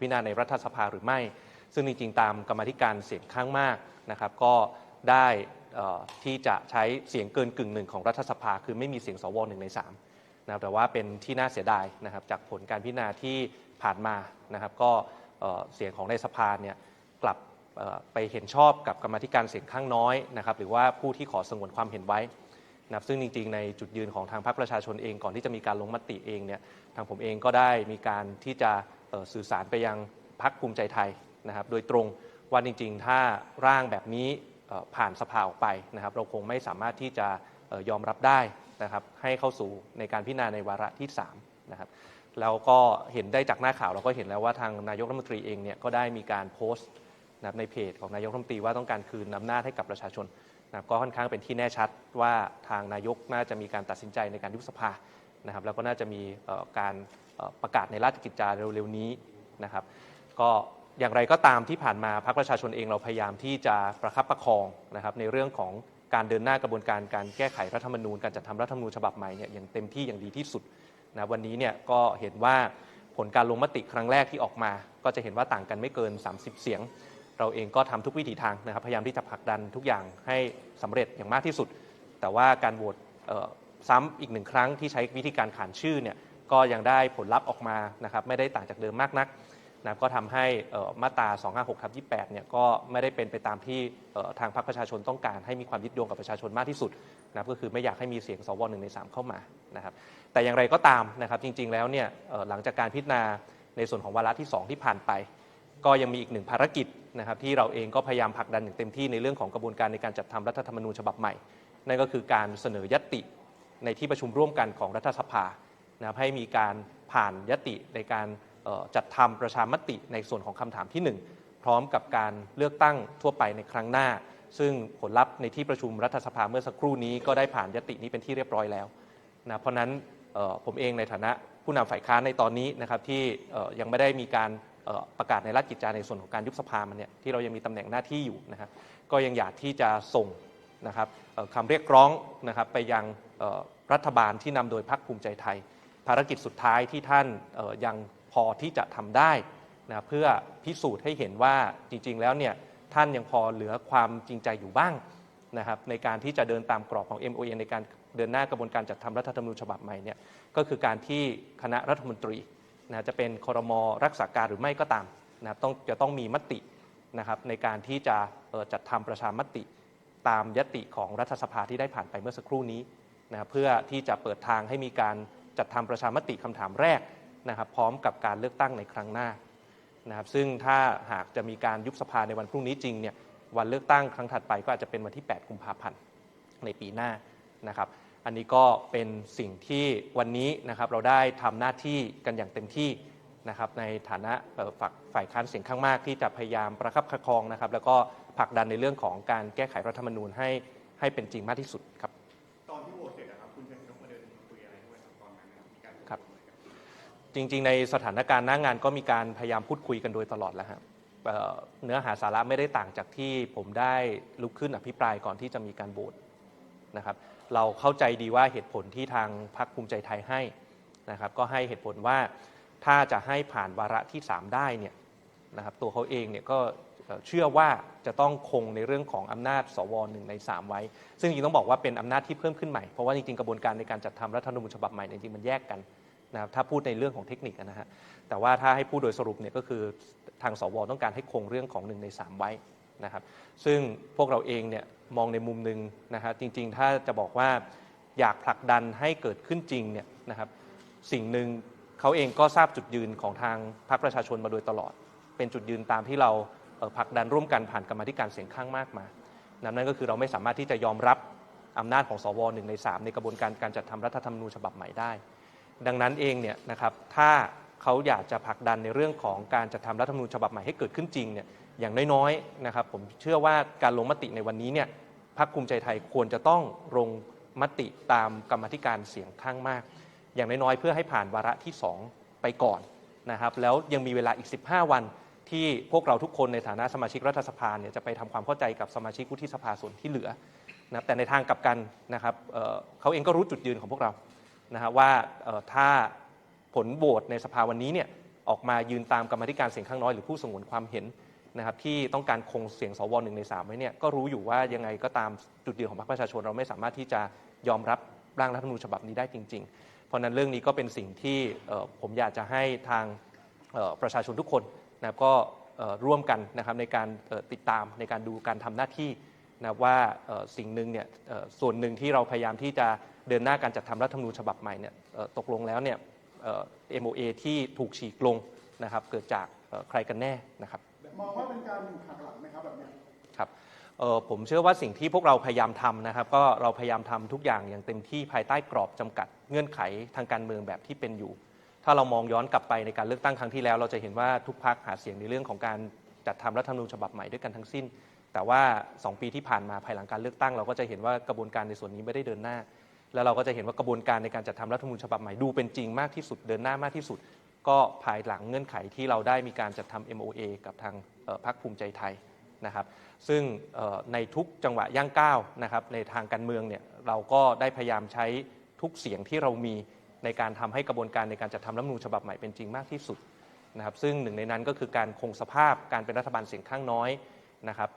พิจารณาในรัฐสภาหรือไม่ ซึ่งจริงๆตามกรรมธิการเสียงข้างมากนะครับก็ได้ที่จะใช้เสียงเกินกึ่งหนึ่งของรัฐสภา คือไม่มีเสียงสวหนึ่งในสามนะครับแต่ว่าเป็นที่น่าเสียดายนะครับจากผลการพิจารณาที่ผ่านมานะครับก็เสียงของในสภาเนี่ยกลับไปเห็นชอบกับกรรมธิการเสียงข้างน้อยนะครับหรือว่าผู้ที่ขอสงวนความเห็นไว้นะซึ่งจริงๆ ในจุดยืนของทางพรรคประชาชนเองก่อนที่จะมีการลงมติเองเนี่ยทางผมเองก็ได้มีการที่จะ สื่อสารไปยังพรรคภูมิใจไทยนะครับ โดยตรงว่าจริง ๆ ถ้าร่างแบบนี้ผ่านสภาออกไปนะครับ เราคงไม่สามารถที่จะยอมรับได้นะครับ ให้เข้าสู่ในการพิจารณาในวาระที่3นะครับแล้วก็เห็นได้จากหน้าข่าวเราก็เห็นแล้วว่าทางนายกรัฐมนตรีเองเนี่ยก็ได้มีการโพสต์นะครับในเพจของนายกรัฐมนตรีว่าต้องการคืนอำนาจให้กับประชาชนนะครับก็ค่อนข้างเป็นที่แน่ชัดว่าทางนายกน่าจะมีการตัดสินใจในการยุบสภานะครับ แล้วก็น่าจะมีการ ประกาศในราชกิจจาเร็วๆนี้นะครับ ก็อย่างไรก็ตามที่ผ่านมาพรรคประชาชนเองเราพยายามที่จะประคับประคองนะครับในเรื่องของการเดินหน้ากระบวนการการแก้ไขรัฐธรรมนูญการจัดทำรัฐธรรมนูญฉบับใหม่เนี่ยอย่างเต็มที่อย่างดีที่สุดนะวันนี้เนี่ยก็เห็นว่าผลการลงมติครั้งแรกที่ออกมา ก็จะเห็นว่าต่างกันไม่เกิน 30 เสียง เราเองก็ทำทุกวิถีทางนะครับพยายามที่จะผลักดันทุกอย่างให้สำเร็จอย่างมากที่สุด แต่ว่าการโหวตซ้ำอีกหนึ่งครั้งที่ใช้วิธีการขานชื่อเนี่ย ก็ยังได้ผลลัพธ์ออกมานะครับไม่ได้ต่างจากเดิมมากนักนะก็ทำให้เอ่อมาตรา 256ทับ28 เนี่ยก็ไม่ได้เป็นไปตามที่ทางพรรคประชาชนต้องการให้มีความยึดโยงกับประชาชนมากที่สุดนะก็คือไม่อยากให้มีเสียงสวหนึ่งในสามเข้ามานะครับแต่อย่างไรก็ตามนะครับจริงๆแล้วเนี่ยหลังจากการพิจารณาในส่วนของวาระที่สองที่ผ่านไป ก็ยังมีอีกหนึ่งภารกิจนะครับที่เราเองก็พยายามผลักดันอย่างเต็มที่ในเรื่องของกระบวนการในการจัดทำรัฐธรรมนูญฉบับใหม่ นั่นก็คือการเสนอยตติในที่ประชุมร่วมกันของรัฐสภา นะครับให้มีการผ่านยติในการจัดทำประชามติในส่วนของคำถามที่ 1 พร้อมกับการเลือกตั้งทั่วไปในครั้งหน้า ซึ่งผลลัพธ์ในที่ประชุมรัฐสภาเมื่อสักครู่นี้ก็ได้ผ่านยตินี้เป็นที่เรียบร้อยแล้วนะเพราะนั้นผมเองในฐานะผู้นำฝ่ายค้านในตอนนี้นะครับที่ยังไม่ได้มีการประกาศในราชกิจจาในส่วนของการยุบสภามันเนี่ยที่เรายังมีตำแหน่งหน้าที่อยู่นะครับก็ยังอยากที่จะส่งนะครับคำเรียกร้องนะครับไปยังรัฐบาลที่นำโดยพรรคภูมิใจไทย ภารกิจสุดท้ายที่ท่านยังพอที่จะทำได้นะเพื่อพิสูจน์ให้เห็นว่าจริงๆแล้วเนี่ยท่านยังพอเหลือความจริงใจอยู่บ้างนะครับในการที่จะเดินตามกรอบของ MON ในการเดินหน้ากระบวนการจัดทำรัฐธรรมนูญฉบับใหม่เนี่ยก็คือการที่คณะรัฐมนตรีนะจะเป็นครมรักษาการหรือไม่ก็ตามนะครับต้องจะต้องมีมตินะครับในการที่จะจัดทำประชามติตามยติของรัฐสภาที่ได้ผ่านไปเมื่อสักครู่นี้นะเพื่อที่จะเปิดทางให้มีการ จัดทำประชามติคำถามแรกนะครับ พร้อมกับการเลือกตั้งในครั้งหน้านะครับ ซึ่งถ้าหากจะมีการยุบสภาในวันพรุ่งนี้จริงเนี่ยวันเลือกตั้งครั้งถัดไปก็อาจจะเป็นวันที่ 8 กุมภาพันธ์ในปีหน้านะครับ อันนี้ก็เป็นสิ่งที่วันนี้นะครับเราได้ทำหน้าที่กันอย่างเต็มที่นะครับในฐานะฝ่ายฝ่ายค้านเสียงข้างมากที่จะพยายามประคับประคองนะครับ แล้วก็ผลักดันในเรื่องของการแก้ไขรัฐธรรมนูญให้ให้เป็นจริงมากที่สุดครับ ครับจริง ๆ ในสถานการณ์หน้างานก็มีการพยายามพูดคุยกันโดยตลอดแล้วครับเเนื้อหาสาระไม่ได้ต่างจากที่ผมได้ลุกขึ้นอภิปรายก่อนที่จะมีการโหวตนะครับ เราเข้าใจดีว่าเหตุผลที่ทางพรรคภูมิใจไทยให้นะครับ ก็ให้เหตุผลว่าถ้าจะให้ผ่านวาระที่ 3 ได้เนี่ย นะครับตัวเขาเองเนี่ยก็เชื่อว่าจะต้องคงในเรื่องของอำนาจสวหนึ่งใน 3 ไว้ ซึ่งจริงต้องบอกว่าเป็นอำนาจที่เพิ่มขึ้นใหม่ เพราะว่าจริงๆกระบวนการในการจัดทำรัฐธรรมนูญฉบับใหม่จริงๆมันแยกกันนะครับถ้าพูดในเรื่องของเทคนิคนะฮะแต่ว่าถ้าให้พูดโดยสรุปเนี่ยก็คือทางสวต้องการให้คงเรื่องของ1ใน 3 ไว้นะครับซึ่งพวกเราเองเนี่ยมองในมุมหนึ่งนะครับจริงๆ ถ้าจะบอกว่าอยากผลักดันให้เกิดขึ้นจริงเนี่ยนะครับสิ่งหนึ่งเขาเองก็ทราบจุดยืนของทางพรรคประชาชนมาโดยตลอด เป็นจุดยืนตามที่เราผลักดันร่วมกันผ่านกรรมธิการเสียงข้างมากมานั่นก็คือเราไม่สามารถที่จะยอมรับอำนาจของสวหนึ่งใน 3 ในกระบวนการการจัดทำรัฐธรรมนูญฉบับใหม่ได้ ดังนั้นเองเนี่ยนะครับถ้าเขาอยากจะผลักดันในเรื่องของการจัดทำรัฐธรรมนูญฉบับใหม่ให้เกิดขึ้นจริงเนี่ยอย่างน้อยๆนะครับผมเชื่อว่าการลงมติในวันนี้เนี่ยพรรคภูมิใจไทยควรจะต้องลงมติตามกรรมธิการเสียงข้างมาก อย่างน้อยๆเพื่อให้ผ่านวาระที่ 2 ไปก่อนนะครับแล้วยังมีเวลาอีก 15 วัน ที่พวกเราทุกคนในฐานะสมาชิกรัฐสภาเนี่ยจะไปทำความเข้าใจกับสมาชิกวุฒิสภาส่วนที่เหลือนะครับแต่ในทางกลับกันนะครับเเขาเองก็รู้จุดยืนของพวกเรานะฮะว่าถ้าผลโหวตในสภาวันนี้เนี่ยออกมายืนตามกรรมธิการเสียงข้างน้อยหรือผู้สงวนความเห็นนะครับที่ต้องการคงเสียงสวหนึ่งในสามไว้เนี่ยก็รู้อยู่ว่ายังไงก็ตามจุดยืนของพรรคประชาชนเราไม่สามารถที่จะยอมรับร่างรัฐธรรมนูญฉบับนี้ได้จริง ๆ เพราะนั้นเรื่องนี้ก็เป็นสิ่งที่ผมอยากจะให้ทางประชาชนทุกคน นะครับก็เอ่อร่วมกันนะครับในการเอ่อติดตามในการดูการทำหน้าที่นะครับว่าเอ่อสิ่งหนึ่งเนี่ยเอ่อส่วนหนึ่งที่เราพยายามที่จะเดินหน้าการจัดทำรัฐธรรมนูญฉบับใหม่เนี่ยเอ่อตกลงแล้วเนี่ยเอ่อ MOA ที่ถูกฉีกลงนะครับเกิดจากเอ่อใครกันแน่นะครับมองว่าเป็นการหักหลังไหมครับแบบเนี้ยครับเอ่อผมเชื่อว่าสิ่งที่พวกเราพยายามทำนะครับ ก็เราพยายามทำทุกอย่างอย่างเต็มที่ภายใต้กรอบจำกัดเงื่อนไขทางการเมืองแบบที่เป็นอยู่ถ้าเรามองย้อนกลับไปในการเลือกตั้งครั้งที่แล้ว เราจะเห็นว่าทุกพักหาเสียงในเรื่องของการจัดทำรัฐธรรมนูญฉบับใหม่ด้วยกันทั้งสิ้น แต่ว่า 2 ปีที่ผ่านมาภายหลังการเลือกตั้ง เราก็จะเห็นว่ากระบวนการในส่วนนี้ไม่ได้เดินหน้า แล้วเราก็จะเห็นว่ากระบวนการในการจัดทำรัฐธรรมนูญฉบับใหม่ดูเป็นจริงมากที่สุดเดินหน้ามากที่สุด ก็ภายหลังเงื่อนไขที่เราได้มีการจัดทำ MOA กับทางพรรคภูมิใจไทยนะครับซึ่งในทุกจังหวะย่างก้าวนะครับในทางการเมืองเนี่ยเราก็ได้พยายามใช้ทุกเสียงที่เรามี ในการทำให้กระบวนการในการจัดทำรัฐมนูญฉบับใหม่เป็นจริงมากที่สุดนะครับซึ่งหนึ่งในนั้นก็คือการคงสภาพการเป็นรัฐบาลเสียงข้างน้อยนะครับ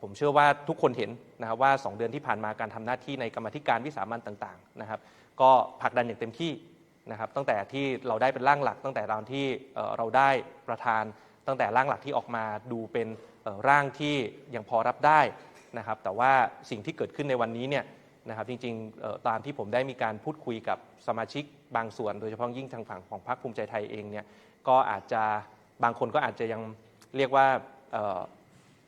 ผมเชื่อว่าทุกคนเห็นนะครับว่า 2 เดือนที่ผ่านมาการทำหน้าที่ในกรรมธิการวิสามันต่างๆนะครับก็ผลักดันอย่างเต็มที่นะครับตั้งแต่ที่เราได้เป็นร่างหลัก ตั้งแต่ตอนที่เราได้ประธาน ตั้งแต่ร่างหลักที่ออกมาดูเป็นร่างที่ยังพอรับได้นะครับแต่ว่าสิ่งที่เกิดขึ้นในวันนี้เนี่ย นะครับจริงๆตามที่ผมได้มีการพูดคุยกับสมาชิกบางส่วน โดยเฉพาะยิ่งทางฝั่งของพรรคภูมิใจไทยเองเนี่ยก็อาจจะบางคนก็อาจจะยังเรียกว่า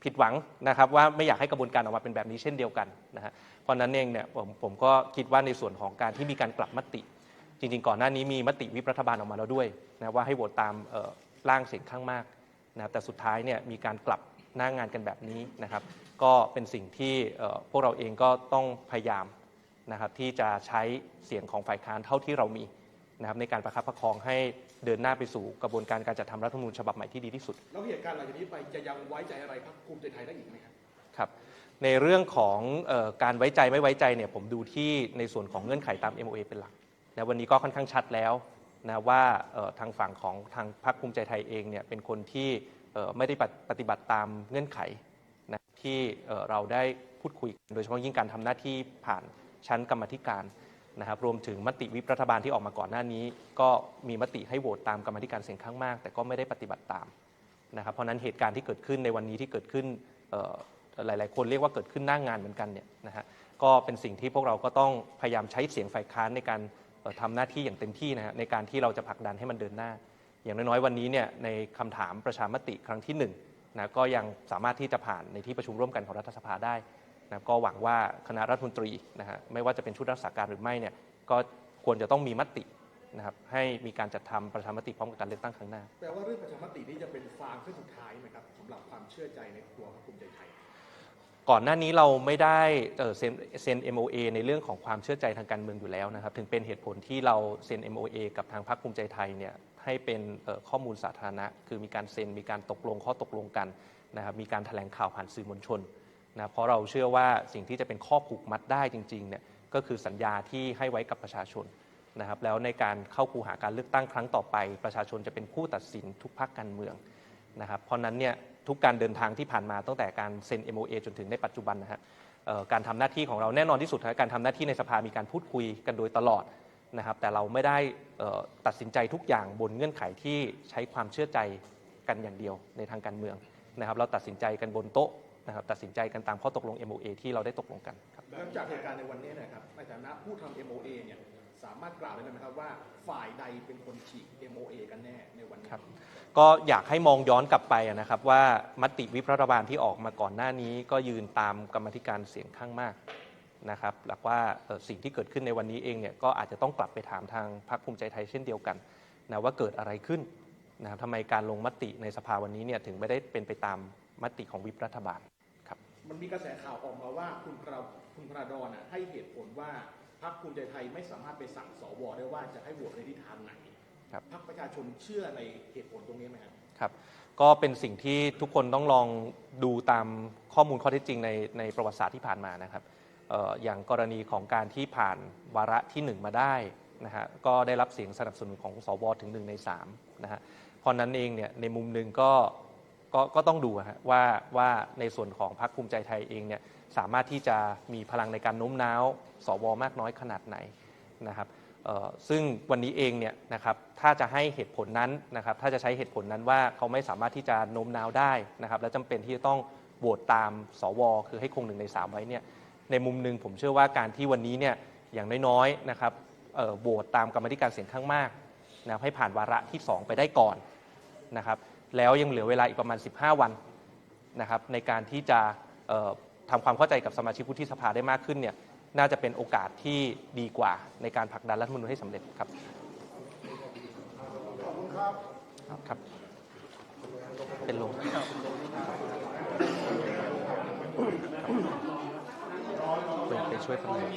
ผิดหวังนะครับว่าไม่อยากให้กระบวนการออกมาเป็นแบบนี้เช่นเดียวกันนะฮะเพราะนั้นเองเนี่ยผมผมก็คิดว่าในส่วนของการที่มีการกลับมติ จริง ๆ ก่อนหน้านี้มีมติวิปรัฐบาลออกมาแล้วด้วยนะว่าให้โหวตตามร่างเสียงข้างมากนะครับแต่สุดท้ายเนี่ยมีการกลับ หน้างานกันแบบนี้นะครับ ก็เป็นสิ่งที่เอ่อพวกเราเองก็ต้องพยายามนะครับที่จะใช้เสียงของฝ่ายค้านเท่าที่เรามีนะครับในการประคับประคองให้เดินหน้าไปสู่กระบวนการการจัดทำรัฐธรรมนูญฉบับใหม่ที่ดีที่สุด แล้วเหตุการณ์หลังจากนี้ไปจะยังไว้ใจอะไรครับภูมิใจไทยได้อีกไหมครับครับในเรื่องของเออการไว้ใจไม่ไว้ใจเนี่ยผมดูที่ในส่วนของเงื่อนไขตาม MOA เป็นหลักนะวันนี้ก็ค่อนข้างชัดแล้วนะว่าเอ่อทางฝั่งของทางพรรคภูมิใจไทยเองเนี่ยเป็นคนที่เอ่อ ไม่ได้ปฏิบัติตามเงื่อนไขนะที่เราได้พูดคุยกันโดยเฉพาะยิ่งการทำหน้าที่ผ่านชั้นกรรมธิการนะครับรวมถึงมติวิปรัฐบาลที่ออกมาก่อนหน้านี้ ก็มีมติให้โหวตตามกรรมธิการเสียงข้างมาก แต่ก็ไม่ได้ปฏิบัติตามนะครับเพราะนั้นเหตุการณ์ที่เกิดขึ้นในวันนี้ที่เกิดขึ้นหลาย ๆ คนเรียกว่าเกิดขึ้นหน้างงานเหมือนกันเนี่ยนะฮะก็เป็นสิ่งที่พวกเราก็ต้องพยายามใช้เสียงฝ่ายค้านในการเอ่อทำหน้าที่อย่างเต็มที่นะฮะในการที่เราจะผลักดันให้มันเดินหน้า อย่างน้อยๆวันนี้เนี่ยในคำถามประชามติครั้งที่หนึ่งนะก็ยังสามารถที่จะผ่านในที่ประชุมร่วมกันของรัฐสภาได้นะก็หวังว่าคณะรัฐมนตรีนะฮะไม่ว่าจะเป็นชุดรักษาการหรือไม่เนี่ยก็ควรจะต้องมีมตินะครับให้มีการจัดทำประชามติพร้อมกับการเลือกตั้งครั้งหน้าแปลว่าเรื่องประชามตินี้จะเป็นฟางเส้นสุดท้ายไหมครับสำหรับความเชื่อใจในตัวพรรคภูมิใจไทย ก่อนหน้านี้เราไม่ได้เอ่อเซ็นเซ็น MOA ในเรื่องของความเชื่อใจทางการเมืองอยู่แล้วนะครับ ถึงเป็นเหตุผลที่เราเซ็น MOA กับทางพรรคภูมิใจไทยเนี่ย ให้เป็นข้อมูลสาธารณะ คือมีการเซ็นมีการตกลงข้อตกลงกันนะครับมีการแถลงข่าวผ่านสื่อมวลชนนะเพราะเราเชื่อว่าสิ่งที่จะเป็นข้อผูกมัดได้จริงๆเนี่ยก็คือสัญญาที่ให้ไว้กับประชาชนนะครับแล้วในการเข้าคูหาการเลือกตั้งครั้งต่อไป ประชาชนจะเป็นผู้ตัดสินทุกพรรคการเมืองนะครับเพราะนั้นเนี่ยทุกการเดินทางที่ผ่านมาตั้งแต่การเซ็น MOA จนถึงในปัจจุบันนะฮะเอ่อการทำหน้าที่ของเราแน่นอนที่สุดนะการทำหน้าที่ในสภามีการพูดคุยกันโดยตลอด นะครับแต่เราไม่ได้เอ่อตัดสินใจทุกอย่างบนเงื่อนไขที่ใช้ความเชื่อใจกันอย่างเดียวในทางการเมืองนะครับเราตัดสินใจกันบนโต๊ะนะครับตัดสินใจกันตามข้อตกลง MOA ที่เราได้ตกลงกันครับหลังจากเหตุการณ์ในวันนี้นะครับในฐานะผู้ทำ MOA เนี่ยสามารถกล่าวได้ไหมครับว่าฝ่ายใดเป็นคนฉีก MOA กันแน่ในวันนี้ครับก็อยากให้มองย้อนกลับไปอะนะครับว่ามติวิปรัฐบาลที่ออกมาก่อนหน้านี้ก็ยืนตามกรรมาธิการเสียงข้างมาก นะครับหลักว่าเอ่อสิ่งที่เกิดขึ้นในวันนี้เองเนี่ยก็อาจจะต้องกลับไปถามทางพรรคภูมิใจไทยเช่นเดียวกันนะว่าเกิดอะไรขึ้นนะครับทำไมการลงมติในสภาวันนี้เนี่ยถึงไม่ได้เป็นไปตามมติของวิปรัฐบาลมันมีกระแสข่าวออกมาว่าคุณพระคุณพระดอนน่ะให้เหตุผลว่าพรรคภูมิใจไทยไม่สามารถไปสั่งสวได้ว่าจะให้โหวตในทิศทางไหนครับพรรคประชาชนเชื่อในเหตุผลตรงนี้ไหมครับครับก็เป็นสิ่งที่ทุกคนต้องลองดูตามข้อมูลข้อเท็จจริงในในประวัติศาสตร์ที่ผ่านมานะครับเอย่างกรณีของการที่ผ่านวาระที่ 1 มาได้นะฮะก็ได้รับเสียงสนับสนุนของสวถึง 1 ใน3นะฮะพอราะนั้นเองเนี่ยในมุมหนึ่งก็ก็ก็ต้องดูอะฮะว่าว่าในส่วนของพรรคภูมิใจไทยเองเนี่ยสามารถที่จะมีพลังในการโน้มน้าว สวมากน้อยขนาดไหนนะครับซึ่งวันนี้เองเนี่ยนะครับถ้าจะให้เหตุผลนั้นนะครับถ้าจะใช้เหตุผลนั้นว่าเขาไม่สามารถที่จะโน้มน้าวได้นะครับและจำเป็นที่จะต้องโหวตตามสว คือให้คงหนึ่งในสามไว้เนี่ย ในมุมหนึ่งผมเชื่อว่าการที่วันนี้เนี่ยอย่างน้อยๆนะครับเอ่อโหวตตามกรรมาธิการเสียงข้างมากนะครับให้ผ่านวาระที่ 2 ไปได้ก่อนนะครับแล้วยังเหลือเวลาอีกประมาณ 15 วันนะครับในการที่จะเอ่อทำความเข้าใจกับสมาชิกวุฒิสภาได้มากขึ้นเนี่ยน่าจะเป็นโอกาสที่ดีกว่าในการผลักดันรัฐธรรมนูญให้สำเร็จครับขอบคุณครับครับ เป็นลมไปไป ช่วยคนอื่น